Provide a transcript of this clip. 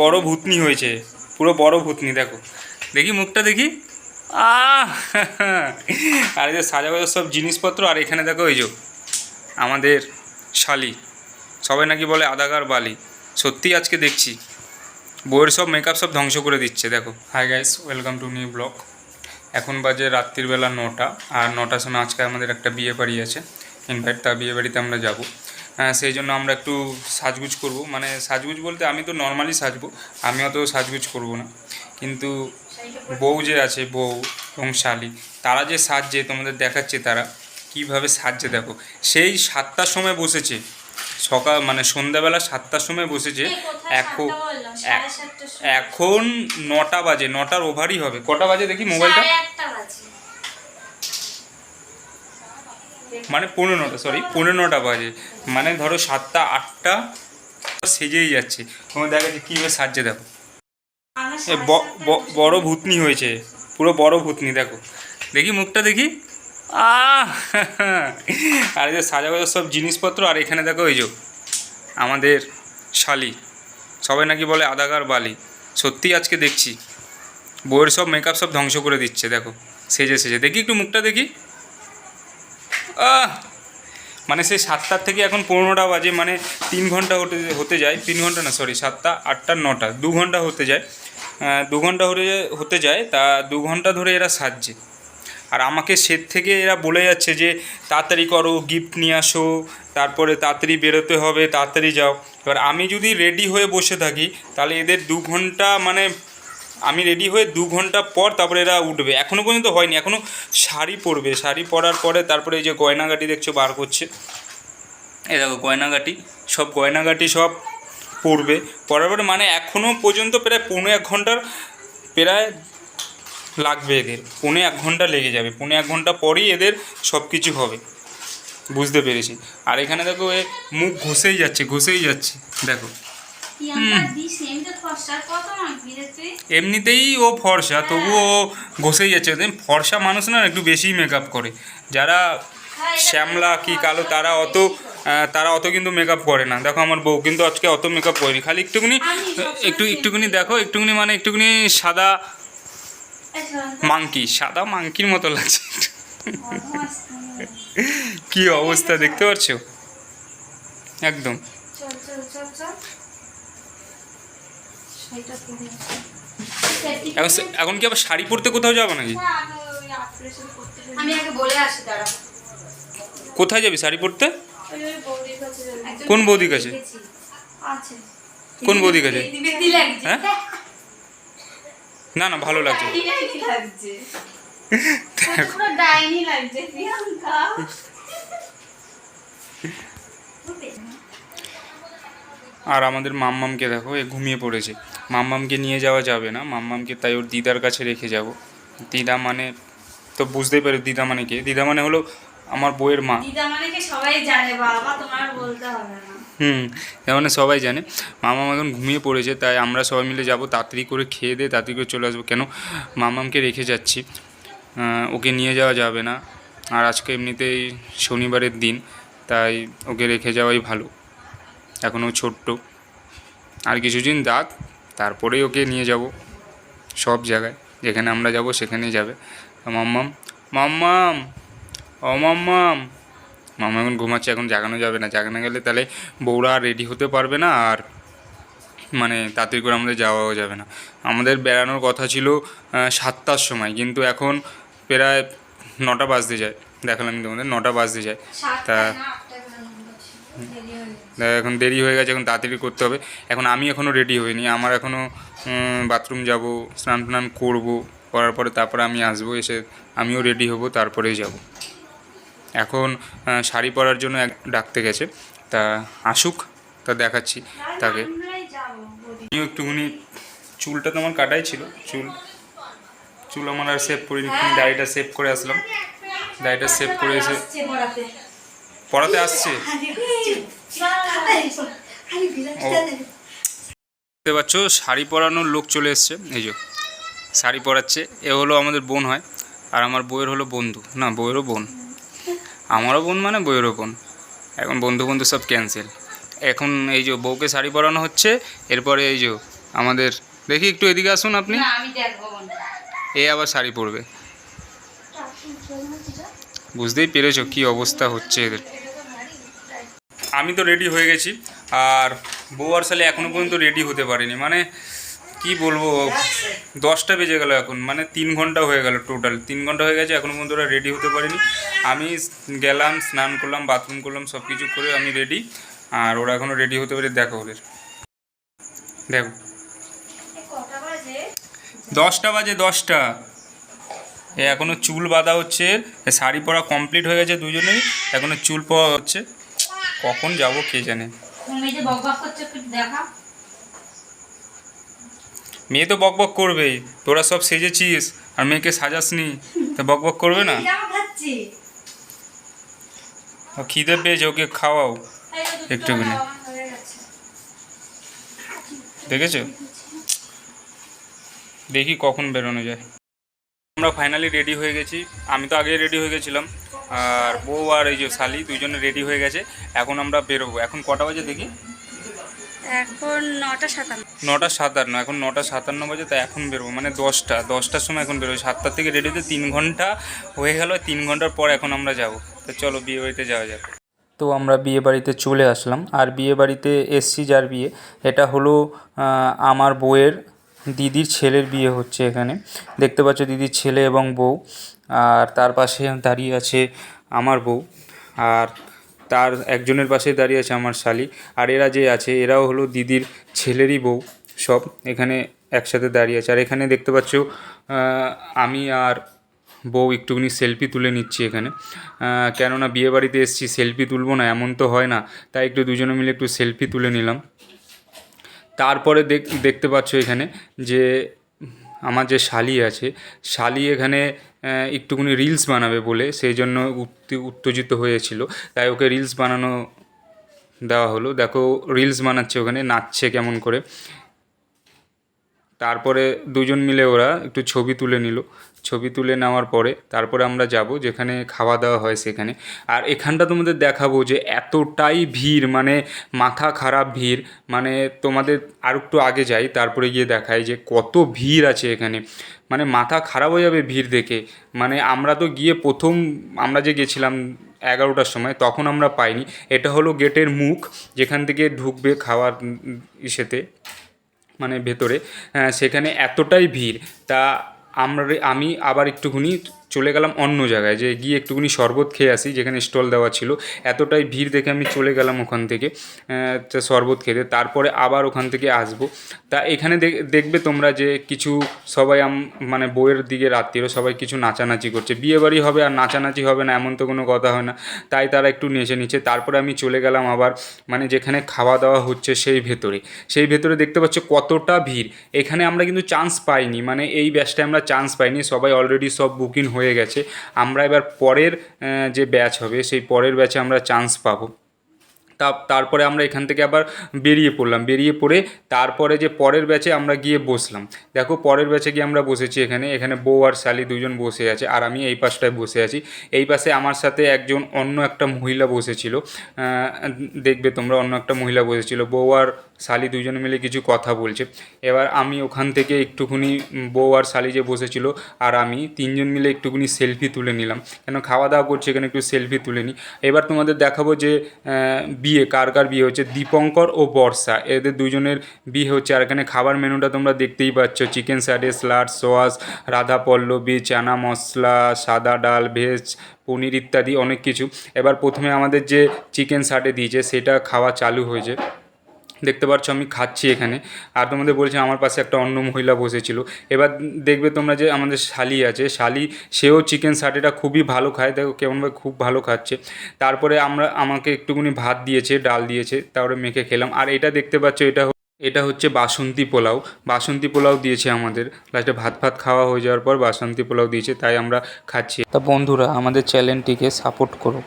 বড় ভূতনি হয়েছে পুরো বড় ভূতনি দেখো। দেখি মুখটা দেখি। আর এই যে সাজাগোজার সব জিনিসপত্র আর এখানে দেখো এই যে আমাদের শালি। সবাই নাকি বলে আদাগার বালি। সত্যি আজকে দেখছি। বইয়ের সব মেকআপ সব ধ্বংস করে দিচ্ছে দেখো। Hi guys welcome to new blog এখন বাজে রাত্রিবেলা নটা আর নটার সময় আজকে আমাদের একটা বিয়ে বাড়ি আছে। ইনফ্যাক্ট তা বিয়ে বাড়িতে আমরা যাব। সেই জন্য আমরা একটু সাজগুজ করব। মানে সাজগুজ বলতে আমি তো নর্মালি সাজবো আমি অত সাজগুজ করব না। কিন্তু বউ যে আছে বউ এবং শালি তারা যে সাজছে তোমাদের দেখাচ্ছে তারা কীভাবে সাজছে দেখো। সেই সাতটার সময় বসেছে সকাল মানে সন্ধ্যাবেলা সাতটার সময় বসেছে এখন এখন নটা বাজে নটার ওভারই হবে। কটা বাজে দেখি মোবাইলটা? মানে পনেরো নটা সরি পনেরো নটা বাজে। মানে ধরো সাতটা, আটটা, সেজেই যাচ্ছে। তোমার দেখা যাচ্ছে কীভাবে সাজছে, দেখো। বড় ভূতনি হয়েছে। পুরো বড় ভূতনি, দেখো। দেখি মুখটা দেখি। আর এই যে সাজাগোজার সব জিনিসপত্র, আর এখানে দেখো এই যে আমাদের শালি। সবাই নাকি বলে আদাগার বালি। সত্যি আজকে দেখছি। বইয়ের সব মেকআপ সব ধ্বংস করে দিচ্ছে, দেখো। সেজে সেজে। দেখি একটু মুখটা দেখি। মানে সেই সাতটার থেকে এখন পনেরোটা বাজে মানে তিন ঘণ্টা হতে হতে যায়। তিন ঘণ্টা না সরি সাতটা, আটটা, নটা, দু ঘণ্টা হতে যায়। দু ঘণ্টা হতে হতে যায়, তা দু ঘণ্টা ধরে এরা সাজছে। আর আমাকে সেট থেকে এরা বলে যাচ্ছে যে, তাড়াতাড়ি করো গিফট নিয়ে আসো, তারপরে তাড়াতাড়ি বেরোতে হবে, তাড়াতাড়ি যাও। এবার আমি যদি রেডি হয়ে বসে থাকি, তাহলে এদের দু ঘণ্টা মানে আমি রেডি হয়ে দু ঘণ্টা পর তারপরে এরা উঠবে। এখনও পর্যন্ত হয়নি এখনও শাড়ি পরবে। শাড়ি পরার পরে তারপরে এই যে গয়নাগাটি দেখছ বার করছে। এ দেখো গয়নাগাটি সব গয়নাগাটি সব পরবে। পরার পরে মানে এখনও পর্যন্ত প্রায় পৌনে এক ঘণ্টার প্রায় লাগবে এদের। পৌনে এক ঘণ্টা লেগে যাবে। পৌনে এক ঘণ্টা পরেই এদের সব কিছু হবে। বুঝতে পেরেছি। আর এখানে দেখো এ মুখ ঘষেই যাচ্ছে ঘষেই যাচ্ছে। দেখো। এমনিতেই ও ফর্সা তবুও ও ঘষেই যাচ্ছে। ফর্সা মানুষ না একটু বেশিই মেকআপ করে। যারা শ্যামলা কি কালো তারা অত তারা অত কিন্তু মেকআপ করে না। দেখো আমার বউ কিন্তু আজকে অত মেকআপ করেনি। খালি একটুখানি একটু একটুখানি দেখো একটুখানি মানে একটুখানি সাদা মাংকি সাদা মাংকির মতো লাগছে। কি অবস্থা দেখতে পাচ্ছ একদম। এখন কি আবার শাড়ি পরতে কোথাও যাব নাকি? আমি আগে বলে আসি দাঁড়া। কোথায় যাবি শাড়ি পরতে? কোন বৌদির কাছে? আছে। কোন বৌদির কাছে? হ্যাঁ? না না ভালো লাগছে। আর আমাদের মাম্মামকে দেখো এ ঘুমিয়ে পড়েছে। মাম্মামকে নিয়ে যাওয়া যাবে না। মাম্মামকে তাই ওর দিদার কাছে রেখে যাব। দিদা মানে তো বুঝতেই পারো দিদা মানে কে। দিদা মানে হলো আমার বইয়ের মা। দিদা মানে কি সবাই জানে? বাবা তোমার বলতে হবে না। হুম তার মানে সবাই জানে। মামাম এখন ঘুমিয়ে পড়েছে তাই আমরা সবাই মিলে যাব তাড়াতাড়ি করে খেয়ে দিয়ে তাড়াতাড়ি করে চলে আসব। কেন? মামামকে রেখে যাচ্ছি। ওকে নিয়ে যাওয়া যাবে না। আর আজকে এমনিতেই শনিবারের দিন তাই ওকে রেখে যাওয়াই ভালো। এখনও ছোট্ট। আর কিছুদিন দাগ তারপরেই ওকে নিয়ে যাব সব জায়গায়। যেখানে আমরা যাব সেখানেই যাবে। মাম্মাম মাম্মাম ও মাম্মাম। মামা এখন ঘুমাচ্ছে এখন জাগানো যাবে না। জাগানো গেলে তাহলে বউরা রেডি হতে পারবে না আর মানে তাড়াতাড়ি করে আমাদের যাওয়াও যাবে না। আমাদের বেড়ানোর কথা ছিল সাতটার সময়। কিন্তু এখন প্রায় নটা বাজতে যায়। দেখালাম তোমাদের নটা বাজতে যায়। তা- হয়ে এখন দেরি হয়ে গেছে এখন তাড়াতাড়ি করতে হবে। এখন আমি এখনও রেডি হইনি আমার এখনও বাথরুম যাব স্নান টান করব করার পরে তারপরে আমি আসব এসে আমিও রেডি হব তারপরেই যাব। এখন শাড়ি পরার জন্য এক ডাকতে গেছে তা আসুক তা দেখাচ্ছি তাকে। আমিও একটুখানি চুলটা তো আমার কাটাই ছিল চুল চুল আমার আর সেভ করিনি দাড়িটা সেভ করে আসলাম। দাড়িটা সেভ করে এসে পড়াতে। আসছে? ও দেখতে পাচ্ছ শাড়ি পরানোর লোক চলে এসছে। এই যে শাড়ি পরাচ্ছে। এ হলো আমাদের বোন হয় আর আমার বইয়ের হলো বন্ধু। না বইয়েরও বোন। আমারও বোন মানে বইয়েরও বোন। এখন বন্ধু বন্ধু সব ক্যান্সেল এখন এই যে বউকে শাড়ি পরানো হচ্ছে এরপরে এই যে আমাদের দেখি একটু এদিকে আসুন আপনি। এ আবার শাড়ি পরবে। বুঝতেই পেরেছ কি অবস্থা হচ্ছে এদের। আমি তো রেডি হয়ে গেছি। আর বউ আর সালে এখনও পর্যন্ত রেডি হতে পারিনি। মানে কি বলব, দশটা বেজে গেল এখন। মানে তিন ঘণ্টা হয়ে গেল টোটাল তিন ঘণ্টা হয়ে গেছে এখনও পর্যন্ত ওরা রেডি হতে পারিনি। আমি গেলাম, স্নান করলাম বাথরুম করলাম সব কিছু করে আমি রেডি আর ওরা এখনও রেডি হতে পারে, দেখো ওদের। দেখো। দশটা বাজে দশটা। এ এখনও চুল বাঁধা হচ্ছে শাড়ি পরা কমপ্লিট হয়ে গেছে দুজনেই এখনও চুল পরা হচ্ছে। কখন যাব কে জানে? মেয়ে তো বক বক করবেই তোরা সব সেজেছিস আর মেয়েকে সাজাসনি তা বক বক করবে না? খিদে পেয়েছে ওকে খাওয়াও। একটুখানি। দেখেছ? দেখি কখন বেরোনো যায়। আমরা ফাইনালি রেডি হয়ে গেছি। আমি তো আগেই রেডি হয়ে গেছিলাম। আর বউ আর এই যে শালি দুজনে রেডি হয়ে গেছে। এখন আমরা বেরোবো। এখন কটা বাজে দেখি? এখন নটা সাতান্ন। নটা সাতান্ন। এখন নটা সাতান্ন বাজে তো এখন বেরোবো। মানে দশটা। দশটার সময় এখন বেরোবো। সাতটার থেকে রেডি হতে তিন ঘণ্টা হয়ে গেল। তিন ঘণ্টার পর এখন আমরা যাব। তো চলো বিয়ে বাড়িতে যাওয়া যাক। তো আমরা বিয়ে বাড়িতে চলে আসলাম। আর বিয়ে বাড়িতে এসছি যার বিয়ে এটা হলো আমার বউয়ের দিদির ছেলের বিয়ে হচ্ছে এখানে। দেখতে পাচ্ছ দিদির ছেলে এবং বউ। আর তার পাশে দাঁড়িয়ে আছে আমার বউ আর তার একজনের পাশে দাঁড়িয়ে আছে আমার শালি আর এরা যে আছে, এরাও হলো দিদির ছেলেরই বউ সব এখানে একসাথে দাঁড়িয়ে আছে। আর এখানে দেখতে পাচ্ছ আমি আর বউ একটুখানি সেলফি তুলে নিচ্ছি এখানে। কেননা বিয়ে বাড়িতে এসেছি সেলফি তুলবো না, এমন তো হয় না। তাই একটু দুজনে মিলে একটু সেলফি তুলে নিলাম। তারপরে দেখ, দেখতে পাচ্ছ এখানে যে আমার যে শালি আছে, শালি এখানে একটুকুনি একটুখানি রিলস বানাবে বলে সেই জন্য উত্তে- উত্তেজিত হয়েছিল। তাই ওকে রিলস বানানো দেওয়া হলো। দেখো রিলস বানাচ্ছে ওখানে, নাচছে কেমন করে। তারপরে দুজন মিলে ওরা একটু ছবি তুলে নিল। ছবি তুলে নেওয়ার পরে তারপরে আমরা যাব যেখানে খাওয়া দাওয়া হয় সেখানে। আর এখানটা তোমাদের দেখাবো যে এতটাই ভিড় মানে মাথা খারাপ ভিড় মানে তোমাদের আর একটু আগে যাই, তারপরে গিয়ে দেখাই যে কত ভিড় আছে এখানে। মানে মাথা খারাপ হয়ে যাবে ভিড় দেখে। মানে আমরা তো গিয়ে প্রথম আমরা যে গেছিলাম এগারোটার সময়, তখন আমরা পাইনি। এটা হলো গেটের মুখ, যেখান থেকে ঢুকবে খাওয়ার ইসেতে। মানে ভেতরে সেখানে এতটাই ভিড় তা আমরা আমি আবার একটুখানি চলে গেলাম অন্য জায়গায়, যে গিয়ে একটুখানি শরবত খেয়ে আসি, যেখানে স্টল দেওয়া ছিল। এতটাই ভিড় দেখে আমি চলে গেলাম ওখান থেকে শরবত খেতে। তারপরে আবার ওখান থেকে আসব। তা এখানে দেখ- দেখবে তোমরা যে কিছু সবাই মানে বইয়ের দিকে রাত্রিরও সবাই কিছু নাচানাচি করছে। বিয়ে বাড়ি হবে আর নাচানাচি হবে না, এমন তো কোনো কথা হয় না। তাই তারা একটু নেচে নিচ্ছে। তারপরে আমি চলে গেলাম আবার মানে যেখানে খাওয়া দাওয়া হচ্ছে সেই ভেতরে। সেই ভেতরে দেখতে পাচ্ছ কতটা ভিড়। এখানে আমরা কিন্তু চান্স পাইনি মানে এই ব্যাচটায় আমরা চান্স পাইনি। সবাই অলরেডি সব বুকিং হয়ে গেছে। আমরা এবার পরের যে ব্যাচ হবে, সেই পরের ব্যাচে আমরা চান্স পাবো। তা তারপরে আমরা এখান থেকে আবার বেরিয়ে পড়লাম। বেরিয়ে পড়ে তারপরে যে পরের ব্যাচে আমরা গিয়ে বসলাম। দেখো পরের ব্যাচে গিয়ে আমরা বসেছি এখানে। এখানে বউ আর শালি দুজন বসে আছে, আর আমি এই পাশটায় বসে আছি। এই পাশে আমার সাথে একজন অন্য একটা মহিলা বসেছিল। দেখবে তোমরা অন্য একটা মহিলা বসেছিল। বউ আর শালি দুজনে মিলে কিছু কথা বলছে। এবার আমি ওখান থেকে একটুখানি বউ আর শালি যে বসেছিল আর আমি তিনজন মিলে একটুখানি সেলফি তুলে নিলাম। কেন খাওয়া দাওয়া করছি এখানে একটু সেলফি তুলে নিই এবার তোমাদের দেখাবো যে বিয়ে, কার কার বিয়ে হচ্ছে? দীপঙ্কর ও বর্ষা। এদের দুজনের বিয়ে হচ্ছে আর এখানে খাবার মেনুটা তোমরা দেখতেই পাচ্ছ। চিকেন স্যাডে স্লাড সোয়াস রাধা পল্লবী, চানা মশলা, সাদা ডাল, ভেজ, পনির ইত্যাদি অনেক কিছু। এবার প্রথমে আমাদের যে চিকেন সাটে দিয়েছে, সেটা খাওয়া চালু হয়েছে। দেখতে পাচ্ছ আমি খাচ্ছি এখানে। আর তোমাদের বলছি আমার পাশে একটা অন্য মহিলা বসেছিল। এবার দেখবে তোমরা যে আমাদের শালি আছে, শালি সেও চিকেন সাটেটা খুবই ভালো খায়। দেখো কেমনভাবে খুব ভালো খাচ্ছে। তারপরে আমরা, আমাকে একটুখানি ভাত দিয়েছে, ডাল দিয়েছে, তারপরে মেখে খেলাম। আর এটা দেখতে পাচ্ছ, এটা এটা হচ্ছে বাসন্তী পোলাও। বাসন্তী পোলাও দিয়েছে আমাদের। লাস্টে ভাত ভাত খাওয়া হয়ে যাওয়ার পর বাসন্তী পোলাও দিয়েছে, তাই আমরা খাচ্ছি। তা বন্ধুরা, আমাদের চ্যানেলটিকে সাপোর্ট করো।